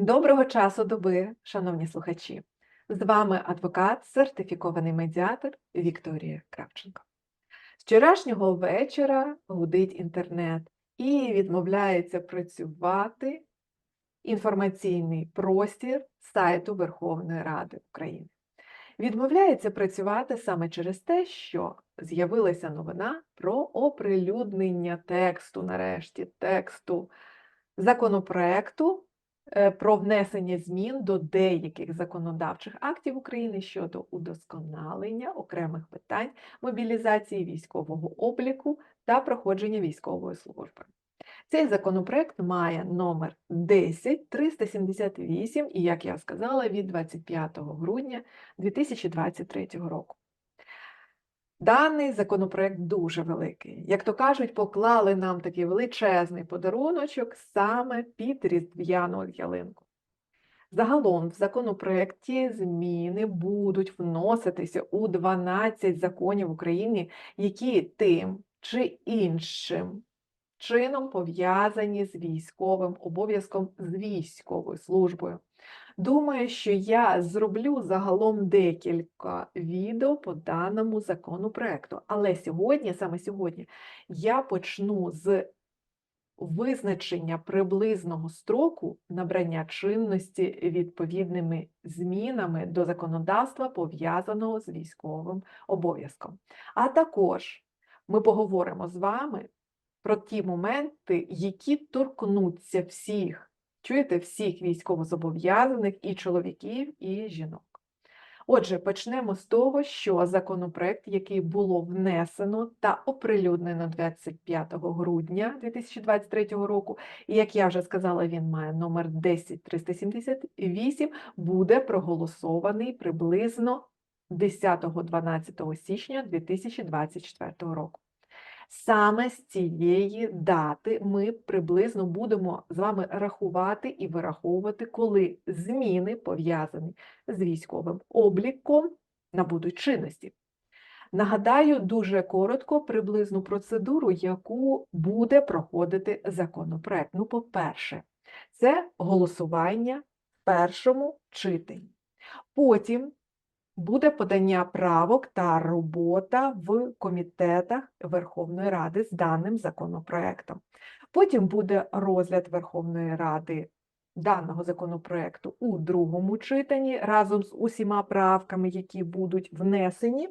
Доброго часу доби, шановні слухачі! З вами адвокат, сертифікований медіатор Вікторія Кравченко. З вчорашнього вечора гудить інтернет і відмовляється працювати інформаційний простір сайту Верховної Ради України. Відмовляється працювати саме через те, що з'явилася новина про оприлюднення тексту, нарешті, тексту законопроекту про внесення змін до деяких законодавчих актів України щодо удосконалення окремих питань мобілізації військового обліку та проходження військової служби. Цей законопроект має номер 10378 і, як я сказала, від 25 грудня 2023 року. Даний законопроект дуже великий. Як то кажуть, поклали нам такий величезний подаруночок саме під різдвяну ялинку. Загалом в законопроекті зміни будуть вноситися у 12 законів України, які тим чи іншим чином пов'язані з військовим обов'язком, з військовою службою. Думаю, що я зроблю загалом декілька відео по даному законопроекту. Але сьогодні, саме сьогодні, я почну з визначення приблизного строку набрання чинності відповідними змінами до законодавства, пов'язаного з військовим обов'язком. А також ми поговоримо з вами про ті моменти, які торкнуться всіх, чуєте, всіх військовозобов'язаних і чоловіків, і жінок. Отже, почнемо з того, що законопроект, який було внесено та оприлюднено 25 грудня 2023 року, і як я вже сказала, він має номер 10378, буде проголосований приблизно 10-12 січня 2024 року. Саме з цієї дати ми приблизно будемо з вами рахувати і вираховувати, коли зміни пов'язані з військовим обліком набудуть чинності. Нагадаю дуже коротко приблизну процедуру, яку буде проходити законопроект. Ну, по-перше, це голосування в першому читанні. Потім буде подання правок та робота в комітетах Верховної Ради з даним законопроектом. Потім буде розгляд Верховної Ради даного законопроекту у другому читанні разом з усіма правками, які будуть внесені.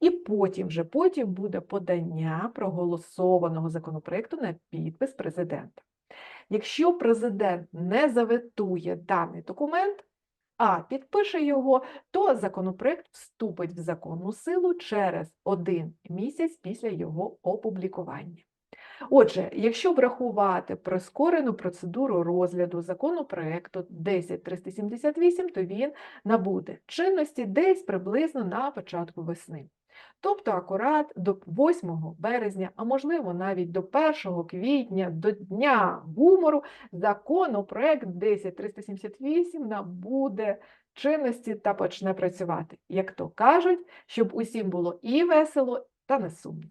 І потім вже потім буде подання проголосованого законопроекту на підпис президента. Якщо президент не заветує даний документ, а підпише його, то законопроект вступить в законну силу через один місяць після його опублікування. Отже, якщо врахувати прискорену процедуру розгляду законопроекту 10378, то він набуде чинності десь приблизно на початку весни. Тобто акурат до 8 березня, а можливо навіть до 1 квітня, до Дня гумору, законопроект 10378 набуде чинності та почне працювати. Як то кажуть, щоб усім було і весело, та не сумно.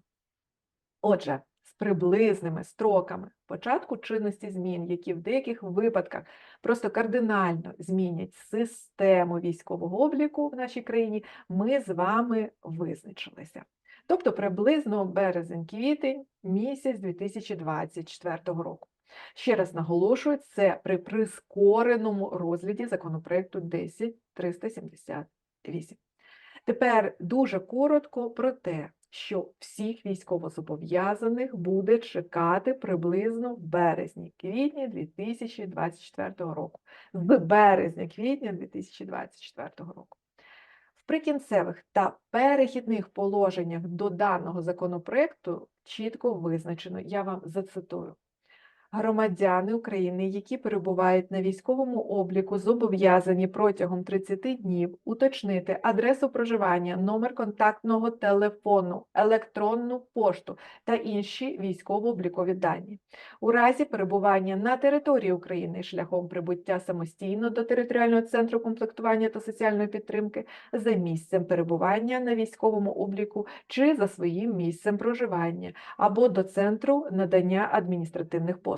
Отже, приблизними строками початку чинності змін, які в деяких випадках просто кардинально змінять систему військового обліку в нашій країні, ми з вами визначилися. Тобто приблизно березень-квітень місяць 2024 року. Ще раз наголошую, це при прискореному розгляді законопроекту 10378. Тепер дуже коротко про те, що всіх військовозобов'язаних буде чекати приблизно в березні-квітні 2024 року. З березня-квітня 2024 року. В прикінцевих та перехідних положеннях до даного законопроекту чітко визначено, я вам зацитую. Громадяни України, які перебувають на військовому обліку, зобов'язані протягом 30 днів уточнити адресу проживання, номер контактного телефону, електронну пошту та інші військово-облікові дані. У разі перебування на території України шляхом прибуття самостійно до територіального центру комплектування та соціальної підтримки за місцем перебування на військовому обліку чи за своїм місцем проживання або до центру надання адміністративних послуг.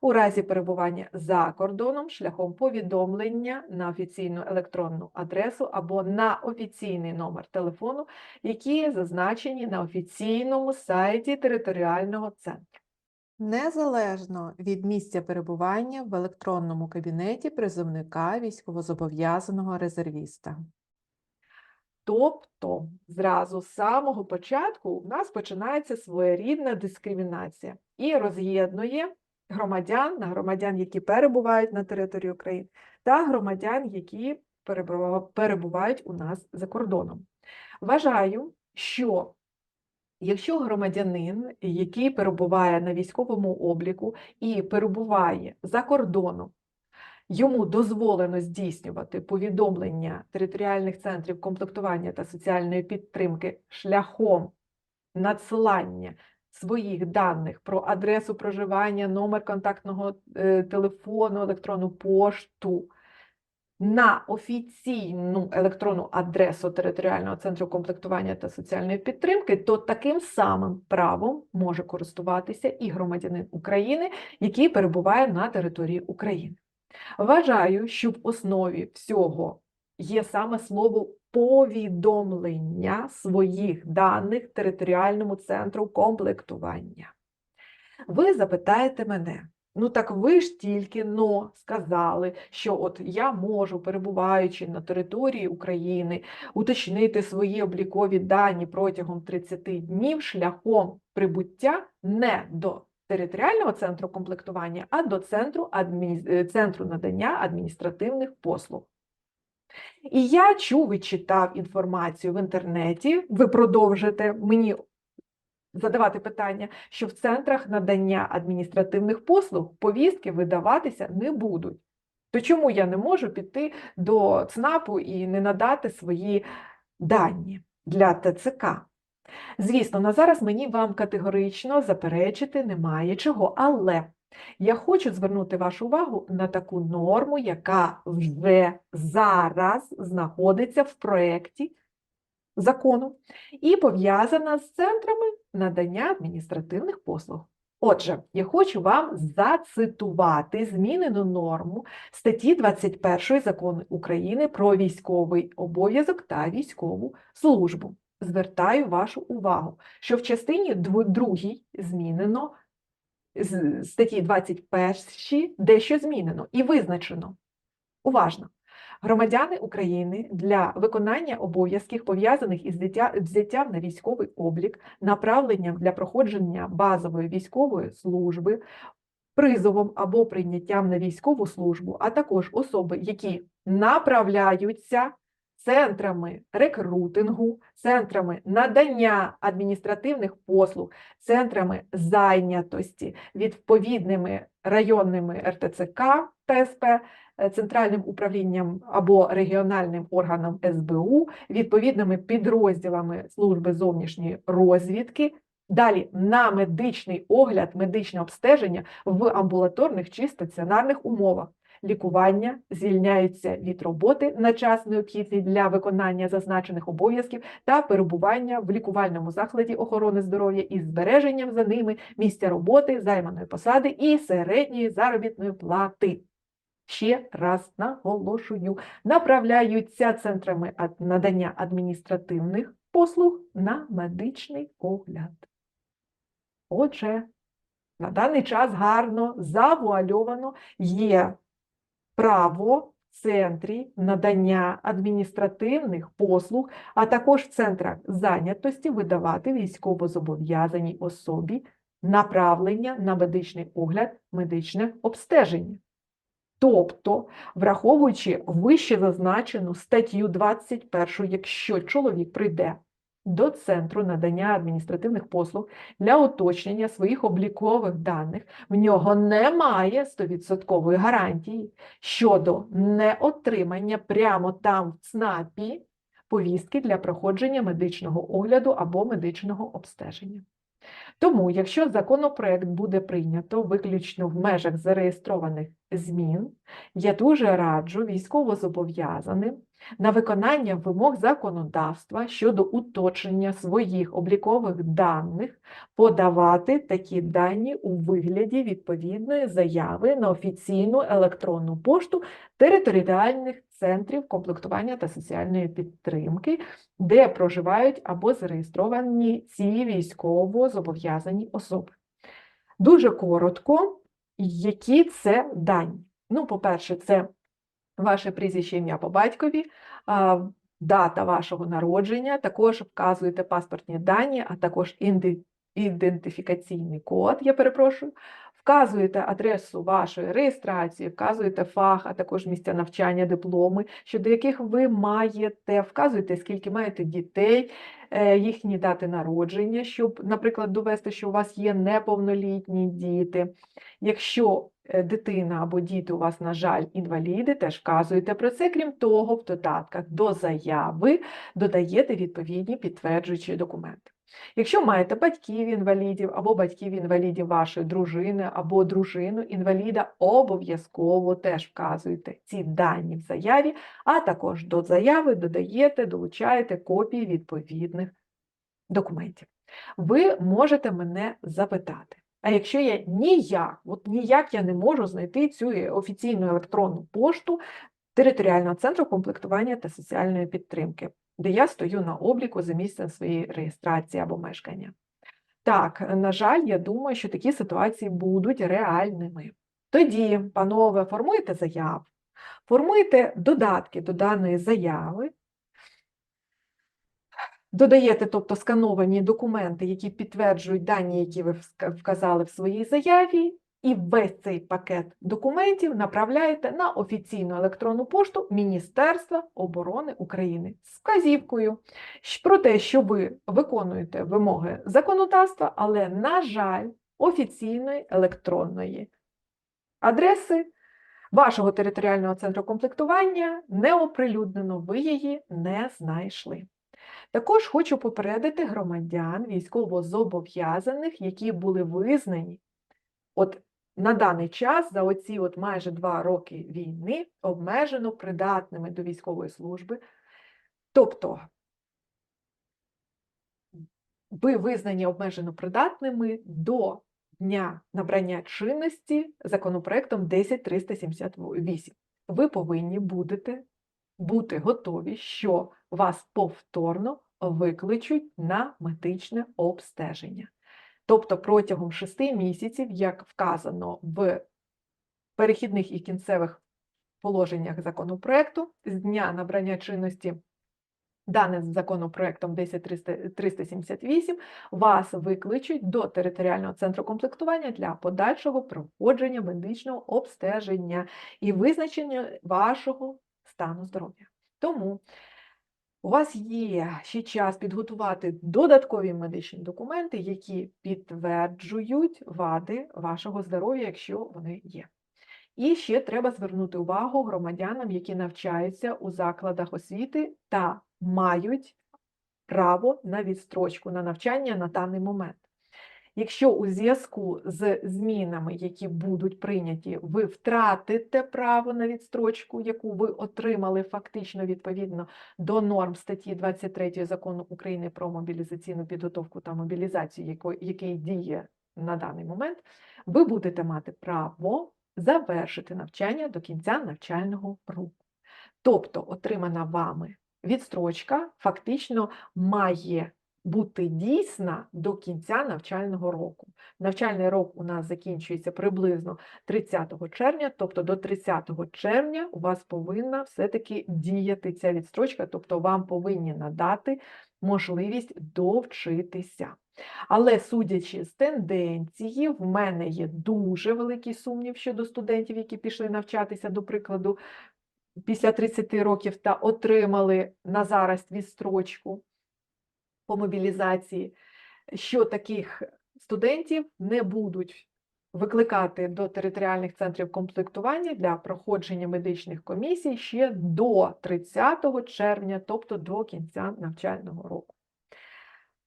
У разі перебування за кордоном шляхом повідомлення на офіційну електронну адресу або на офіційний номер телефону, які зазначені на офіційному сайті територіального центру. Незалежно від місця перебування в електронному кабінеті призовника військовозобов'язаного резервіста. Тобто, зразу з самого початку в нас починається своєрідна дискримінація і роз'єднує громадян на громадян, які перебувають на території України, та громадян, які перебувають у нас за кордоном. Вважаю, що якщо громадянин, який перебуває на військовому обліку і перебуває за кордоном, йому дозволено здійснювати повідомлення територіальних центрів комплектування та соціальної підтримки шляхом надсилання своїх даних про адресу проживання, номер контактного е, телефону, електронну пошту на офіційну електронну адресу територіального центру комплектування та соціальної підтримки, то таким самим правом може користуватися і громадянин України, який перебуває на території України. Вважаю, що в основі всього є саме слово повідомлення своїх даних територіальному центру комплектування. Ви запитаєте мене, ну так ви ж тільки но сказали, що от я можу, перебуваючи на території України, уточнити свої облікові дані протягом 30 днів шляхом прибуття не до територіального центру комплектування, а до центру, адміні... е, центру надання адміністративних послуг. І я чув і читав інформацію в інтернеті, ви продовжите мені задавати питання, що в центрах надання адміністративних послуг повістки видаватися не будуть. То чому я не можу піти до ЦНАПу і не надати свої дані для ТЦК? Звісно, на зараз мені вам категорично заперечити немає чого, але я хочу звернути вашу увагу на таку норму, яка вже зараз знаходиться в проєкті закону і пов'язана з центрами надання адміністративних послуг. Отже, я хочу вам зацитувати змінену норму статті 21 Закону України про військовий обов'язок та військову службу. Звертаю вашу увагу, що в частині 2 змінено статті 21 дещо змінено і визначено. Уважно. Громадяни України для виконання обов'язків, пов'язаних із взяттям на військовий облік, направленням для проходження базової військової служби, призовом або прийняттям на військову службу, а також особи, які направляються центрами рекрутингу, центрами надання адміністративних послуг, центрами зайнятості, відповідними районними РТЦК та СП, е, центральним управлінням або регіональним органом СБУ, відповідними підрозділами служби зовнішньої розвідки. Далі на медичний огляд, медичне обстеження в амбулаторних чи стаціонарних умовах. Лікування звільняються від роботи на час необхідний для виконання зазначених обов'язків та перебування в лікувальному закладі охорони здоров'я із збереженням за ними місця роботи, займаної посади і середньої заробітної плати. Ще раз наголошую, направляються центрами надання адміністративних послуг на медичний огляд. Отже, на даний час гарно завуальовано є право в центрі надання адміністративних послуг, а також в центрах зайнятості видавати військовозобов'язаній особі направлення на медичний огляд, медичне обстеження. Тобто, враховуючи вище зазначену статтю 21, якщо чоловік прийде до центру надання адміністративних послуг для уточнення своїх облікових даних, в нього немає 100% гарантії щодо неотримання прямо там в ЦНАПі повістки для проходження медичного огляду або медичного обстеження. Тому, якщо законопроект буде прийнято виключно в межах зареєстрованих змін, я дуже раджу військовозобов'язаним на виконання вимог законодавства щодо уточнення своїх облікових даних подавати такі дані у вигляді відповідної заяви на офіційну електронну пошту територіальних центрів комплектування та соціальної підтримки, де проживають або зареєстровані ці військово зобов'язані особи. Дуже коротко, які це дані. Ну, по-перше, це ваше прізвище ім'я по батькові, дата вашого народження, також вказуєте паспортні дані, а також ідентифікаційний код, я перепрошую, вказуєте адресу вашої реєстрації, вказуєте фах, а також місця навчання, дипломи, щодо яких ви маєте, вказуєте, скільки маєте дітей, е, їхні дати народження, щоб, наприклад, довести, що у вас є неповнолітні діти. Якщо е, дитина або діти у вас, на жаль, інваліди, теж вказуєте про це. Крім того, в додатках до заяви додаєте відповідні підтверджуючі документи. Якщо маєте батьків інвалідів або батьків інвалідів вашої дружини або дружину інваліда, обов'язково теж вказуєте ці дані в заяві, а також до заяви додаєте, долучаєте копії відповідних документів. Ви можете мене запитати. А якщо я ніяк, от ніяк я не можу знайти цю офіційну електронну пошту територіального центру комплектування та соціальної підтримки, де я стою на обліку за місцем своєї реєстрації або мешкання. Так, на жаль, я думаю, що такі ситуації будуть реальними. Тоді, панове, формуйте заяву, формуйте додатки до даної заяви, додаєте, тобто, скановані документи, які підтверджують дані, які ви вказали в своїй заяві, і весь цей пакет документів направляєте на офіційну електронну пошту Міністерства оборони України з вказівкою про те, що ви виконуєте вимоги законодавства, але, на жаль, офіційної електронної адреси вашого територіального центру комплектування не оприлюднено, ви її не знайшли. Також хочу попередити громадян військовозобов'язаних, які були визнані от на даний час, за оці от майже два роки війни, обмежено придатними до військової служби. Тобто ви визнані обмежено придатними до дня набрання чинності законопроектом 10378. Ви повинні будете бути готові, що вас повторно викличуть на медичне обстеження. Тобто протягом 6 місяців, як вказано в перехідних і кінцевих положеннях законопроекту, з дня набрання чинності даним законопроектом 10378, вас викличуть до територіального центру комплектування для подальшого проходження медичного обстеження і визначення вашого стану здоров'я. Тому у вас є ще час підготувати додаткові медичні документи, які підтверджують вади вашого здоров'я, якщо вони є. І ще треба звернути увагу громадянам, які навчаються у закладах освіти та мають право на відстрочку на навчання на даний момент. Якщо у зв'язку з змінами, які будуть прийняті, ви втратите право на відстрочку, яку ви отримали фактично відповідно до норм статті 23 закону України про мобілізаційну підготовку та мобілізацію, який діє на даний момент, ви будете мати право завершити навчання до кінця навчального року. Тобто, отримана вами відстрочка фактично має бути дійсна до кінця навчального року. Навчальний рок у нас закінчується приблизно 30 червня, тобто до 30 червня у вас повинна все-таки діяти ця відстрочка, тобто вам повинні надати можливість довчитися. Але судячи з тенденції, в мене є дуже великий сумнів щодо студентів, які пішли навчатися, до прикладу, після 30 років та отримали на зараз відстрочку по мобілізації, що таких студентів не будуть викликати до територіальних центрів комплектування для проходження медичних комісій ще до 30 червня, тобто до кінця навчального року.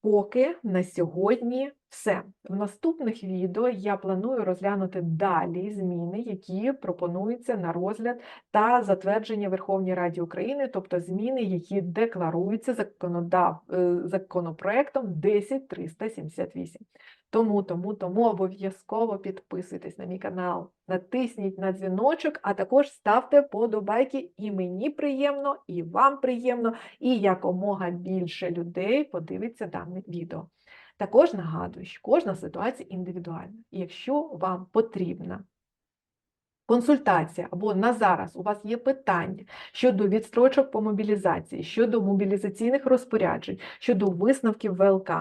Поки на сьогодні все. В наступних відео я планую розглянути далі зміни, які пропонуються на розгляд та затвердження Верховній Раді України, тобто зміни, які декларуються законодав... е, законопроектом 10378. Тому, тому, тому обов'язково підписуйтесь на мій канал, натисніть на дзвіночок, а також ставте подобайки. І мені приємно, і вам приємно, і якомога більше людей подивиться дане відео. Також нагадую, що кожна ситуація індивідуальна. І якщо вам потрібна консультація або на зараз у вас є питання щодо відстрочок по мобілізації, щодо мобілізаційних розпоряджень, щодо висновків ВЛК,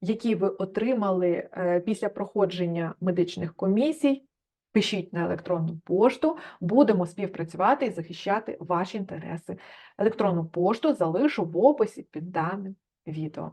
які ви отримали е, після проходження медичних комісій, пишіть на електронну пошту, будемо співпрацювати і захищати ваші інтереси. Електронну пошту залишу в описі під даним відео.